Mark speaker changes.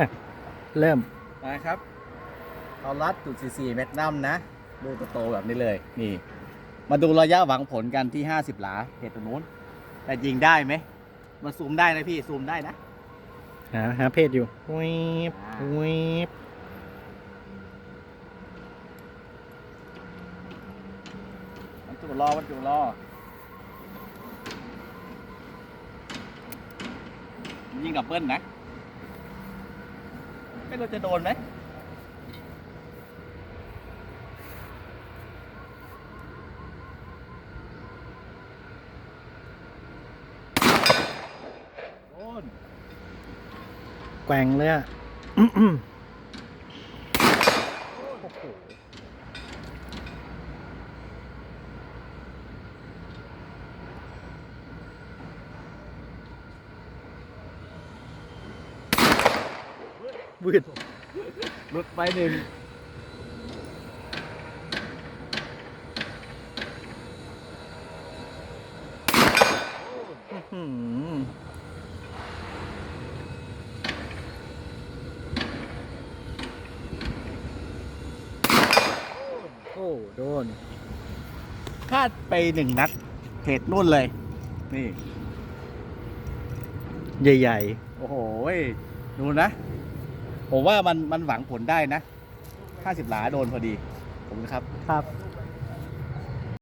Speaker 1: อะเริ่ม
Speaker 2: มาครับเอารัดจุด44แมกนัมนะลูกโตๆแบบนี้เลย นี่ มาดูระยะหวังผลกันที่ 50 หลาเหตุตรงนู้น แต่ยิงได้ไหมมาซูมได้นะพี่ ซูมได้นะ
Speaker 1: หาหาเพจอยู่วิบ
Speaker 2: อ่า
Speaker 1: วิบ
Speaker 2: มันจุรอมันจุรอ ยิงดับเบิลนะ ไม่รู้จะโดนไหมโดน
Speaker 1: แกว่งเลยอะอื้ออื้อโอ้โห วืด
Speaker 2: หลุดไปหนึ่ง
Speaker 1: อื้อหือโอ้โดน
Speaker 2: พลาดไปหนึ่งนัดเหตุนู่นเลย นี่
Speaker 1: ใหญ่
Speaker 2: โอ้โหยดูนะ ผมว่ามันมันหวังผลได้นะ 50 หลาโดนพอดีผมนะครับ
Speaker 1: ครับ